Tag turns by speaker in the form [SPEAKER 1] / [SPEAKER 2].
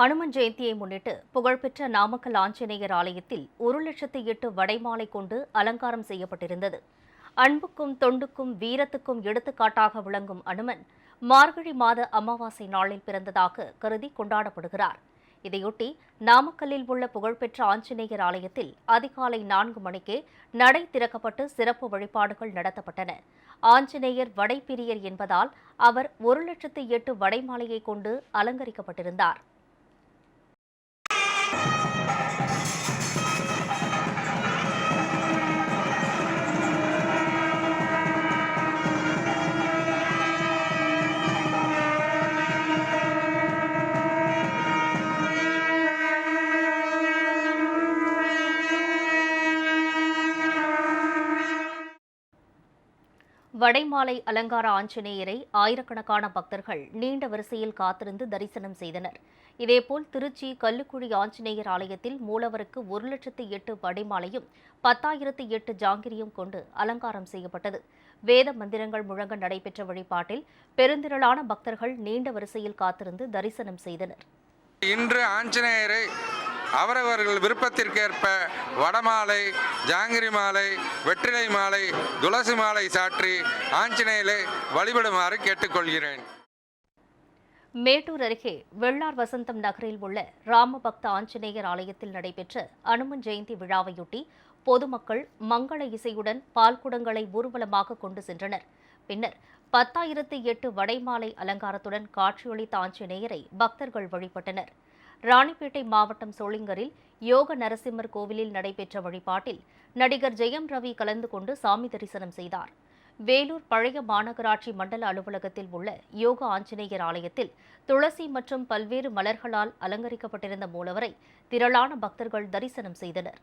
[SPEAKER 1] அனுமன் ஜெயந்தியை முன்னிட்டு புகழ்பெற்ற நாமக்கல் ஆஞ்சநேயர் ஆலயத்தில் ஒரு லட்சத்து எட்டு வடைமாலை கொண்டு அலங்காரம் செய்யப்பட்டிருந்தது. அன்புக்கும் தொண்டுக்கும் வீரத்துக்கும் எடுத்துக்காட்டாக விளங்கும் அனுமன் மார்கழி மாத அமாவாசை நாளில் பிறந்ததாக கருதி கொண்டாடப்படுகிறார். இதையொட்டி நாமக்கல்லில் உள்ள புகழ்பெற்ற ஆஞ்சநேயர் ஆலயத்தில் அதிகாலை நான்கு மணிக்கே நடை திறக்கப்பட்டு சிறப்பு வழிபாடுகள் நடத்தப்பட்டன. ஆஞ்சநேயர் வடைப்பிரியர் என்பதால் அவர் ஒரு லட்சத்து எட்டு வடைமாலையை கொண்டு அலங்கரிக்கப்பட்டிருந்தார். வடைமாலை அலங்கார ஆஞ்சநேயரை ஆயிரக்கணக்கான பக்தர்கள் நீண்ட வரிசையில் காத்திருந்து தரிசனம் செய்தனர். இதேபோல் திருச்சி கல்லுக்குழி ஆஞ்சநேயர் ஆலயத்தில் மூலவருக்கு ஒரு லட்சத்து எட்டு வடைமாலையும் பத்தாயிரத்து எட்டு ஜாங்கிரியும் கொண்டு அலங்காரம் செய்யப்பட்டது. வேத மந்திரங்கள் முழங்க நடைபெற்ற வழிபாட்டில் பெருந்திரளான பக்தர்கள் நீண்ட வரிசையில் காத்திருந்து தரிசனம் செய்தனர்.
[SPEAKER 2] இன்று ஆஞ்சநேயரை அவரவர்கள் விருப்பத்திற்கேற்ப வடமாலை ஜாங்கிரி மாலை வெற்றிலை மாலை துளசி மாலை சாற்றி ஆஞ்சநேயலை வழிபடுமாறு கேட்டுக்கொள்கிறேன்.
[SPEAKER 1] மேட்டூர் அருகே வெள்ளார் வசந்தம் நகரில் உள்ள ராமபக்த ஆஞ்சநேயர் ஆலயத்தில் நடைபெற்ற அனுமன் ஜெயந்தி விழாவையொட்டி பொதுமக்கள் மங்கள இசையுடன் பால்குடங்களை ஊர்வலமாக கொண்டு சென்றனர். பின்னர் பத்தாயிரத்து எட்டு வடைமாலை அலங்காரத்துடன் காட்சியளித்த ஆஞ்சநேயரை பக்தர்கள் வழிபட்டனர். ராணிப்பேட்டை மாவட்டம் சோளிங்கரில் யோக நரசிம்மர் கோவிலில் நடைபெற்ற வழிபாட்டில் நடிகர் ஜெயம் ரவி கலந்து கொண்டு சாமி தரிசனம் செய்தார். வேலூர் பழைய மாநகராட்சி மண்டல அலுவலகத்தில் உள்ள யோக ஆஞ்சநேயர் ஆலயத்தில் துளசி மற்றும் பல்வேறு மலர்களால் அலங்கரிக்கப்பட்டிருந்த மூலவரை திரளான பக்தர்கள் தரிசனம் செய்தனர்.